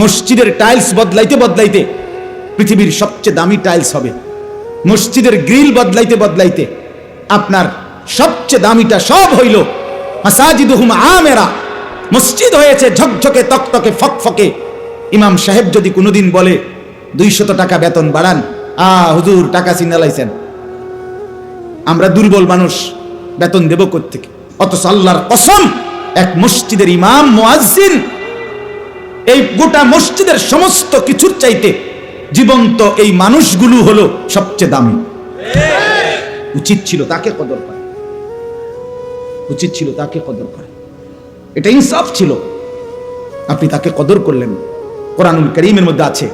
মসজিদের টাইলস বদলাইতে বদলাইতে পৃথিবীর সবচেয়ে দামি টাইলস হবে। মসজিদের গ্রিল বদলাইতে বদলাইতে আপনার সবচেয়ে দামিটা সব হইল মাসাজিদুহুম আমেরা। মসজিদ হয়েছে ঝকঝকে, তকতকে, ফকফকে। ইমাম সাহেব যদি কোনোদিন বলে, দুইশত টাকা বেতন বাড়ান, আ, হুজুর, টাকা সিনালাইছেন আমরা দুর্বল মানুষ, বেতন দেব থেকে অত আল্লাহর কসম, এক মসজিদের ইমাম মুয়াজ্জিন এই গোটা মসজিদের সমস্ত কিছুর চাইতে জীবন্ত এই মানুষগুলো হলো সবচেয়ে দামি উচিত ছিল তাকে কদর করে উচিত ছিল তাকে কদর করে এটা ইনসাফ ছিল আপনি তাকে কদর করলেন কোরআনুল করিমের মধ্যে আছে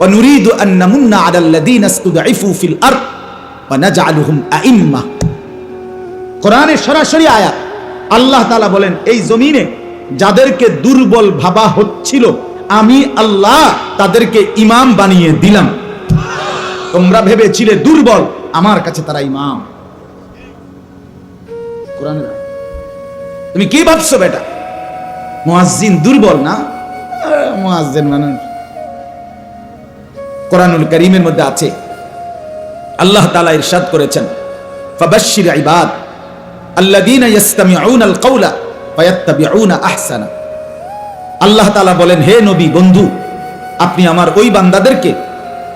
ونريد أن نمن على الذين استضعفوا في الأرض ونجعلهم أئمة কোরআনের সরাসরি আয়াত আল্লাহ তাআলা বলেন এই জমিনে যাদেরকে দুর্বল ভাবা হচ্ছিল আমি আল্লাহ তাদেরকে ইমাম বানিয়ে দিলাম। তোমরা ভেবেছিলে দুর্বল আমার কাছে তারা ইমাম। তুমি কি ভাবছ বেটা? মুয়াজ্জিন দুর্বল না? আহ, মুয়াজ্জিন মানুষ। কোরআনুল করিমের মধ্যে আছে। আল্লাহ তাআলা ইরশাদ করেছেন ফাবাশশির ইবাদ আল্লাযীনা ইয়াসতামিউনা আল কাওলা আল্লাহ তাআলা বলেন, হে নবী, বন্ধু, আপনি আমার ওই বান্দাদেরকে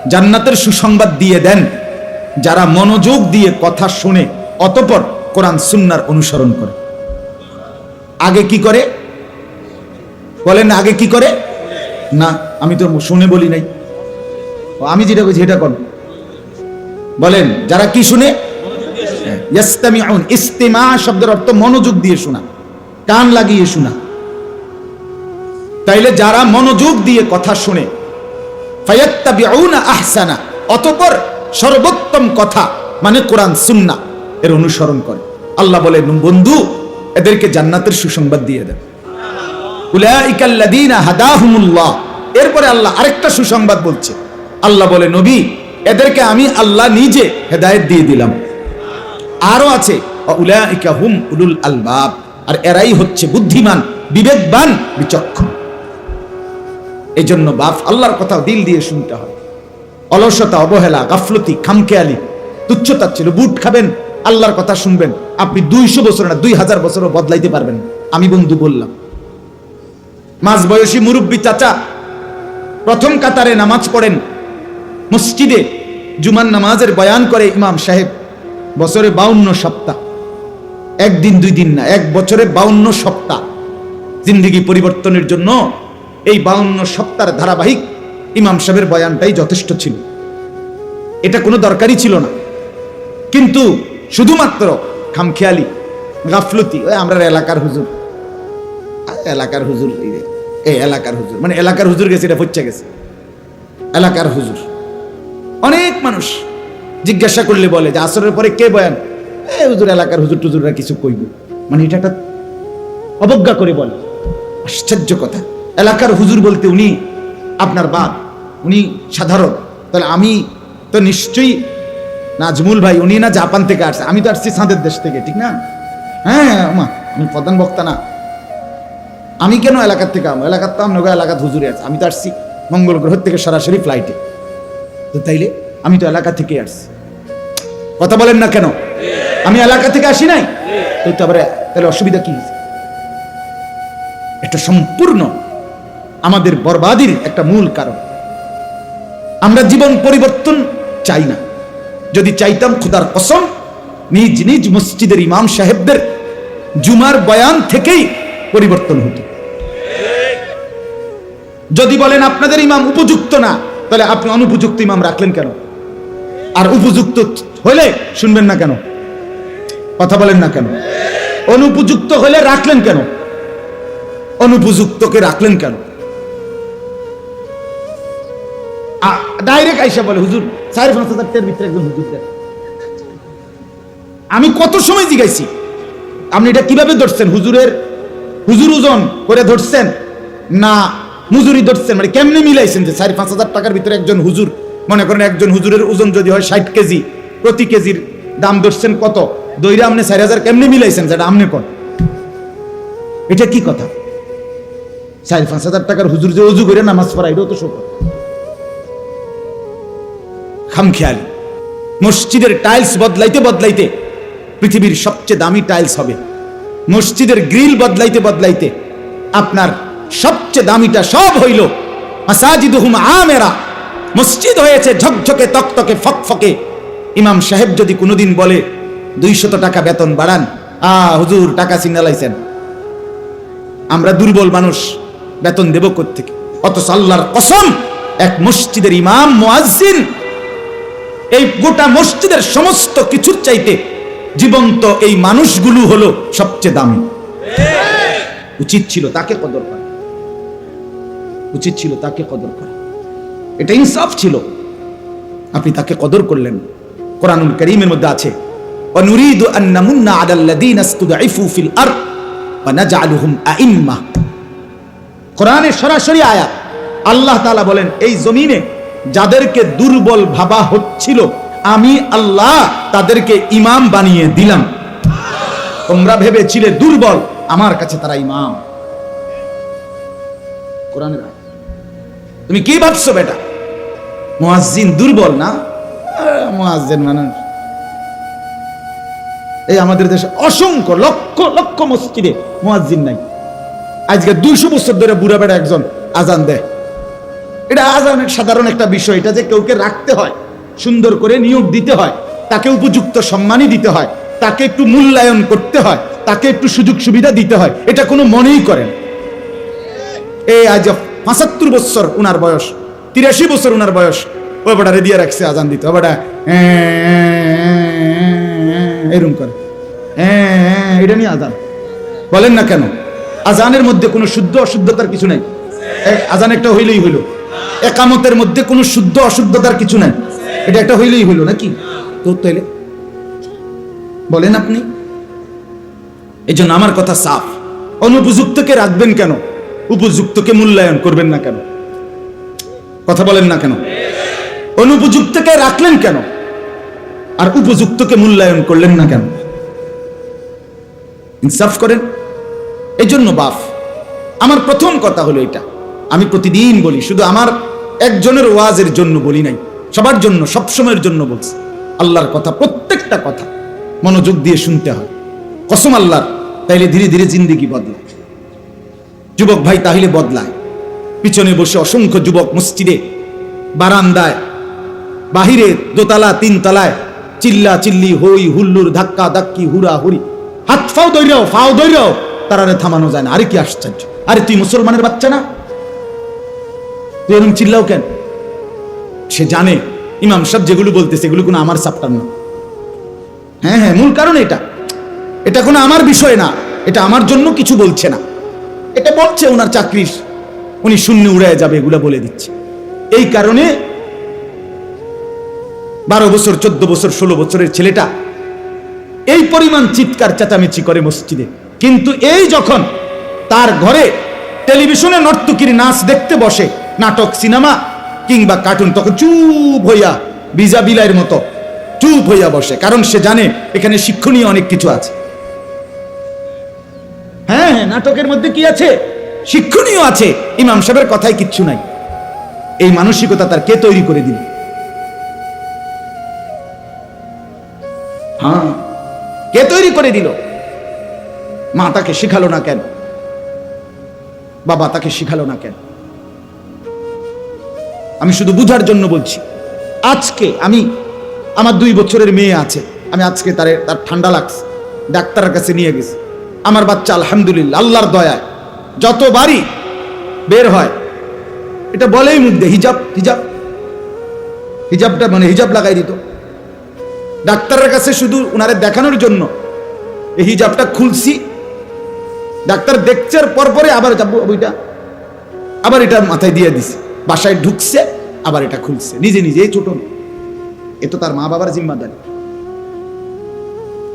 জান্নাতের সুসংবাদ দিয়ে দেন, যারা মনোযোগ দিয়ে কথা শুনে অতপর কোরআন সুন্নার অনুসরণ করে। আগে কি করে? বলেন, আগে কি করে? না, আমি তো শুনে বলি নাই। আমি যেটা বলছি এটা কর বলেন, যারা কি শুনে? ইয়াস্তামিউন, ইস্তিমা শব্দের অর্থ মনোযোগ দিয়ে শোনা। কান লাগিয়ে শোনা। তাইলে যারা মনোযোগ দিয়ে কথা শুনে আহসানা, অতঃপর সর্বোত্তম কথা মানে কোরআন, সুন্নাহ, এর অনুসরণ করে। আল্লাহ বলেন বন্ধু, এদেরকে জান্নাতের সুসংবাদ দিয়ে দেন। এরপরে আল্লাহ আরেকটা সুসংবাদ বলছে। আল্লাহ বলে, নবী, এদেরকে আমি আল্লাহ নিজে হেদায়েত দিয়ে দিলাম। আরও আছে উলুল আলবাব। আর এরাই হচ্ছে বুদ্ধিমান, বিবেকবান, বিচক্ষণ। এই জন্য বাপ, আল্লাহর কথা দিল দিয়ে শুনতে হয়। অলসতা, অবহেলা, গাফলতি, খামখেয়ালি, তুচ্ছতা ছিল, বুট খাবেন, আল্লাহর কথা শুনবেন, আপনি দুইশো বছর না দুই হাজার বছরও বদলাইতে পারবেন। আমি বন্ধু বললাম, মাঝ বয়সী মুরব্বী চাচা, প্রথম কাতারে নামাজ পড়েন, মসজিদে জুমান নামাজের বয়ান করে ইমাম সাহেব, বছরে বাউন্ন সপ্তাহ। একদিন, দুই দিন না, এক বছরে বাউন্ন সপ্তাহ জিন্দিগি পরিবর্তনের জন্য এই বাউন্ন সপ্তাহের ধারাবাহিক ইমাম সাহেবের বয়ানটাই যথেষ্ট ছিল। এটা কোনো দরকারই ছিল না। কিন্তু শুধুমাত্র খামখেয়ালি, গাফলতি, ওই আমরা এলাকার হুজুর। এলাকার হুজুর, এই এলাকার হুজুর মানে এলাকার হুজুর গেছে, এটা পচে গেছে। এলাকার হুজুর। অনেক মানুষ জিজ্ঞাসা করলে বলে যে, আসরের পরে কে বয়ান? এ হুজুর এলাকার হুজুর টুজুররা কিছু কইব। মানে এটা একটা অবজ্ঞা করে বলে। আশ্চর্য কথা। এলাকার হুজুর বলতে উনি আপনার বাপ, উনি সাধারণ। তাহলে আমি তো নিশ্চয়ই নাজমুল ভাই, উনি না জাপান থেকে আসছে। আমি তো আসছি সাঁদের দেশ থেকে, ঠিক না? হ্যাঁ মা আমি প্রধান বক্তা না। আমি কেন এলাকার থেকে আমো? এলাকার তো আমনগর এলাকার হুজুরে আছে। আমি তো আসছি মঙ্গল গ্রহ থেকে সরাসরি ফ্লাইটে তো তাইলে আমি তো এলাকা থেকে আসছি। কথা বলেন না কেন? আমি এলাকা থেকে আসি নাই? তো তারপরে তাহলে অসুবিধা কি? এটা সম্পূর্ণ আমাদের বরবাদির একটা মূল কারণ। আমরা জীবন পরিবর্তন চাই না। যদি চাইতাম খুদার কসম, নিজ নিজ মসজিদের ইমাম সাহেবদের জুমার বয়ান থেকেই পরিবর্তন হতো। যদি বলেন আপনাদের ইমাম উপযুক্ত না, তাহলে আপনি অনুপযুক্ত ইমাম রাখলেন কেন? আর উপযুক্ত হলে শুনবেন না কেন? কথা বলেন না কেন? অনুপযুক্ত হলে রাখলেন কেন? অনুপযুক্তকে রাখলেন কেন? ডাইরেক্ট আইসা বলে, হুজুর সাড়ে পাঁচ হাজার ভিতরে একজন হুজুর আমি কত সময় জিগাইছি? আপনি এটা কীভাবে ধরছেন? হুজুরের, হুজুর ওজন করে ধরছেন? না, মুজুরি ধরছেন? মানে কেমনে মিলাইছেন যে সাড়ে পাঁচ হাজার টাকার ভিতরে একজন হুজুর? মনে করেন একজন হুজুরের ওজন যদি হয় ষাট কেজি, প্রতি কেজির দাম ধরছেন কত? দইরা আপনি চারি হাজার কেমনে মিলাইছেন? যেটা আপনি কর এটা কি কথা? চার, পাঁচ হাজার টাকার হুজুর যে অজু করে নামাজ পড়া, এটাও তো শোক খামখেয়ালি, মসজিদের টাইলস বদলাইতে বদলাইতে পৃথিবীর সবচেয়ে দামি টাইলস হবে। মসজিদের গ্রিল বদলাইতে বদলাইতে আপনার সবচেয়ে দামিটা সব হইল মাসাজিদুহুম আমেরা। মসজিদ হয়েছে ঝকঝকে, তকতকে, ফকফকে। ইমাম সাহেব যদি কোনোদিন বলে দুইশত টাকা বেতন বাড়ান। আ, হুজুর, টাকা সিগনালাইছেন আমরা দুর্বল মানুষ, বেতন দেব থেকে অথচ আল্লাহর কসম, এক মসজিদের ইমাম, মুয়াজ্জিন, এই গোটা মসজিদের সমস্ত কিছুর চাইতে জীবন্ত এই মানুষগুলো হলো সবচেয়ে দামি। উচিত ছিল তাকে কদর করা। উচিত ছিল তাকে কদর করা। এটা ইনসাফ ছিল। আপনি তাকে কদর করলেন। কোরআনুল করিমের মধ্যে আছে ونريد أن نمن على الذين استضعفوا في الأرض ونجعلهم أئمة কোরআনের সরাসরি আয়াত আল্লাহ তাআলা বলেন এই জমিনে যাদেরকে দুর্বল ভাবা হচ্ছিল আমি আল্লাহ তাদেরকে ইমাম বানিয়ে দিলাম তোমরা ভেবেছিলে দুর্বল আমার কাছে তারা ইমাম কোরআনের আয়াত। তুমি কি ভাবছো বেটা মুয়াজ্জিন দুর্বল না আহ, মুয়াজ্জিন মানুষ এই আমাদের দেশে অসংখ্য লক্ষ লক্ষ মসজিদে মুয়াজ্জিন নাই আজকে দুইশো বছর ধরে বুড়া বেড়া একজন আজান দেয় এটা আজানের সাধারণ একটা বিষয় এটা যে কেউকে রাখতে হয় সুন্দর করে নিয়োগ দিতে হয় তাকে উপযুক্ত সম্মানই দিতে হয় তাকে একটু মূল্যায়ন করতে হয় তাকে একটু সুযোগ সুবিধা দিতে হয় এটা কোনো মনেই করেন এই আজ পঁচাত্তর বছর উনার বয়স তিরাশি বছর উনার বয়স ও বেটা রেডিয়া রাখছে আজান দিতে ও বেটা এরম করে। হ্যাঁ এটা নিয়ে আজান। বলেন না কেন? আজানের মধ্যে কোনো শুদ্ধ অশুদ্ধতার কিছু নাই। আজান একটা হইলেই হইল। একামতের মধ্যে কোনো শুদ্ধ অশুদ্ধতার কিছু নাই। এটা একটা হইলেই হইল, নাকি? তো তাইলে, বলেন আপনি। এই জন্য আমার কথা সাফ। অনুপযুক্তকে রাখবেন কেন? উপযুক্তকে মূল্যায়ন করবেন না কেন? কথা বলেন না কেন? অনুপযুক্তকে রাখলেন কেন? আর উপযুক্তকে মূল্যায়ন করলেন না কেন? ইনসাফ করেন? এই জন্য বাফ, আমার প্রথম কথা হলো এটা। আমি প্রতিদিন বলি, শুধু আমার একজনের ওয়াজের জন্য বলি নাই, সবার জন্য, সবসময়ের জন্য বলছি। আল্লাহর কথা, প্রত্যেকটা কথা মনোযোগ দিয়ে শুনতে হয়। কসম আল্লাহর, তাইলে ধীরে ধীরে জিন্দিগি বদলায়। যুবক ভাই তাহলে বদলায়। পিছনে বসে অসংখ্য যুবক মসজিদে, বারান্দায়, বাহিরে দোতলা, তিনতলায় চিল্লা চিল্লি হই হুল্লুর, ধাক্কা, ধাক্কি, হুরা, হুরি। হাত ফাও দৈরাও ফাও দৈরাও তারারে থামানো যায় না। আরে কি আশ্চর্য। আরে তুই মুসলমানের বাচ্চা না? তুই এরকম চিল্লাও কেন? সে জানে। ইমাম সাহেব যেগুলো বলতেছে, এগুলো কোনো আমার চাপটার না। হ্যাঁ হ্যাঁ মূল কারণ এটা। এটা কোনো আমার বিষয় না। এটা আমার জন্য কিছু বলছে না। এটা বলছে ওনার চাকরির। উনি শূন্য উড়ায় যাবে, এগুলা বলে দিচ্ছে। এই কারণে বারো বছর, চোদ্দ বছর, ষোলো বছরের ছেলেটা, এই পরিমাণ চিৎকার, চেঁচামেচি করে মসজিদে। কিন্তু এই যখন তার ঘরে টেলিভিশনে নর্তকীর নাচ দেখতে বসে, নাটক, সিনেমা, কিংবা কার্টুন, তখন চুপ হইয়া বিজা বিলাইয়ের মতো চুপ হইয়া বসে, কারণ সে জানে এখানে শিক্ষণীয় অনেক কিছু আছে। হ্যাঁ হ্যাঁ নাটকের মধ্যে কি আছে? শিক্ষণীয় আছে। ইমাম সাহেবের কথাই কিচ্ছু নাই। এই মানসিকতা তার কে তৈরি করে দিল? হ্যাঁ। কে তৈরি করে দিল? মা তাকে শিখালো না কেন? বাবা তাকে শিখালো না কেন? আমি শুধু বুঝার জন্য বলছি, আজকে আমি, আমার দুই বছরের মেয়ে আছে, আমি আজকে তার তার ঠান্ডা লাগছে, ডাক্তারের কাছে নিয়ে গেছি। আমার বাচ্চা আলহামদুলিল্লাহ, আল্লাহর দয়ায়, যতবারই বের হয়, এটা বলেই মুদ্দে হিজাব হিজাব। হিজাবটা মানে হিজাব লাগাই দিত। ডাক্তারের কাছে শুধু উনারে দেখানোর জন্য। এই হিজাবটা খুলছি। ডাক্তার দেখছে পরপরে আবার যাব ওইটা আবার এটা মাথায় দিয়ে দিছে। বাসায় ঢুকছে, আবার এটা খুলছে। নিজে নিজে এই ছোট এ তো তার মা বাবার জিম্মাদারি।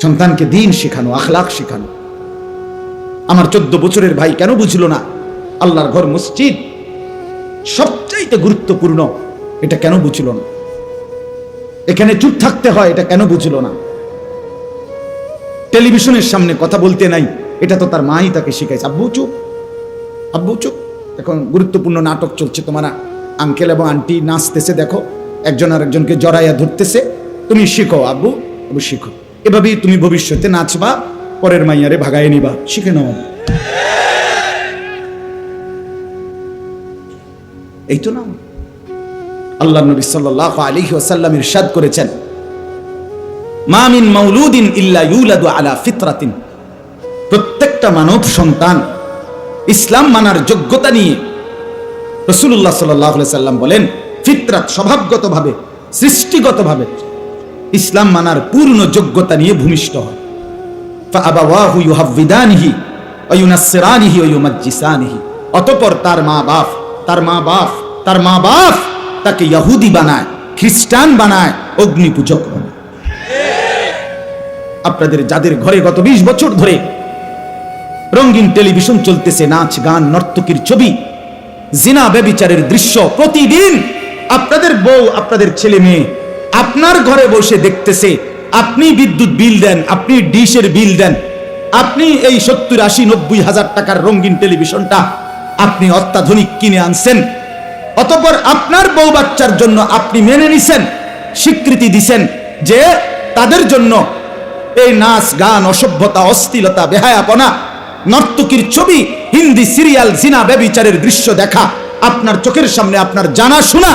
সন্তানকে দিন শেখানো আখলাক শেখানো। আমার চোদ্দ বছরের ভাই কেন বুঝলো না? আল্লাহর ঘর মসজিদ সবচাইতে গুরুত্বপূর্ণ। এটা কেন বুঝলো না? এখানে চুপ থাকতে হয়, এটা কেন বুঝলো না? টেলিভিশনের সামনে কথা বলতে নাই, এটা তো তার মাই তাকে শিখাইছে। আব্বু, চুপ। আব্বু, চুপ। এখন গুরুত্বপূর্ণ নাটক চলছে, তোমার আঙ্কেল এবং আন্টি নাচতেছে, দেখো। একজন আর একজনকে জড়াইয়া ধরতেছে। তুমি শিখো, আব্বু। আব্বু, শিখো। এভাবেই তুমি ভবিষ্যতে নাচবা, পরের মাইয়ারে ভাগায় নিবা। শিখে নাও। এই তো না আল্লাহ নবী সাল্লাহ আলী ওসাল্লাম ইরশাদ করেছেন। মামিন মাউলুদিন ইল্লা ইউলাদু আলা ফিতরাতিন। প্রত্যেকটা মানব সন্তান ইসলাম মানার যোগ্যতা নিয়ে রসুল্লাহ সাল্লাহ সাল্লাম বলেন, ফিতরাত স্বভাবগতভাবে, সৃষ্টিগতভাবে ইসলাম মানার পূর্ণ যোগ্যতা নিয়ে ভূমিষ্ঠ হয়। অতপর তার মা বাপ তার মা বাপ তার মা বাপ তাকে ইহুদি বানায়, খ্রিস্টান বানায় অগ্নি পূজক বানায়। আপনাদের যাদের ঘরে গত ২০ বছর ধরে রঙিন টেলিভিশন চলতেছে, নাচ, গান, নর্তকীর ছবি, জিনা ব্যবিচারের দৃশ্য প্রতিদিন আপনাদের বউ, আপনাদের ছেলে মেয়ে আপনার ঘরে বসে দেখতেছে, আপনি বিদ্যুৎ বিল দেন, আপনি ডিশের বিল দেন, আপনি এই সত্তর আশি নব্বই হাজার টাকার রঙিন টেলিভিশনটা আপনি অত্যাধুনিক কিনে আনছেন। অতঃপর আপনার বউ বাচ্চার জন্য আপনি মেনে নিছেন, স্বীকৃতি দিছেন যে তাদের জন্য এই নাচ, গান, অসভ্যতা, অস্থিলতা, বেহায়াপনা, নর্তকীর ছবি, হিন্দি সিরিয়াল, জিনা ব্যবিচারের দৃশ্য দেখা, আপনার চোখের সামনে আপনার জানা শোনা,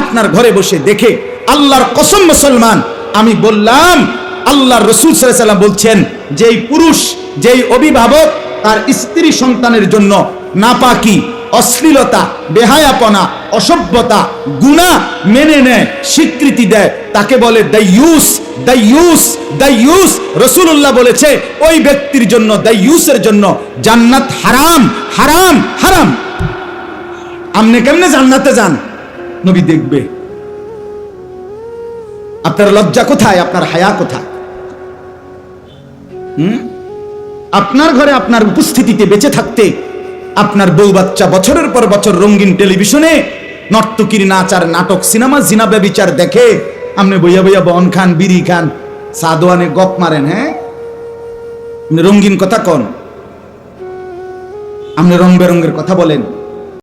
আপনার ঘরে বসে দেখে, আল্লাহর কসম মুসলমান, আমি বললাম, আল্লাহর রসুল সাল্লাম বলছেন, যেই পুরুষ, যেই অভিভাবক, তার স্ত্রী সন্তানের জন্য নাপাকি, অশ্লীলতা, বেহায়াপনা অসভ্যতা, গুণা মেনে নেয়, স্বীকৃতি দেয়। তাকে বলে দাইয়ুস দাইয়ুস দাইয়ুস। রসুল্লাহ বলেছে, ওই ব্যক্তির জন্য, দাইয়ুসের জন্য জান্নাত হারাম হারাম হারাম। আপনি কেমনে জান্নাতে যান? নবী দেখবে। আপনার লজ্জা কোথায়? আপনার হায়া কোথায়? আপনার ঘরে আপনার উপস্থিতিতে বেঁচে থাকতে আপনার বউ বাচ্চা বছরের পর বছর রঙিন টেলিভিশনে নর্তকীর নাচ আর নাটক, সিনেমা, জিনা ব্যবিচার দেখে আপনি বইয়া বইয়া বন খান, বিড়ি খান সাদোয়ানে গপ মারেন হ্যাঁ? রঙিন কথা কন। আপনি রং বেরঙ্গের কথা বলেন।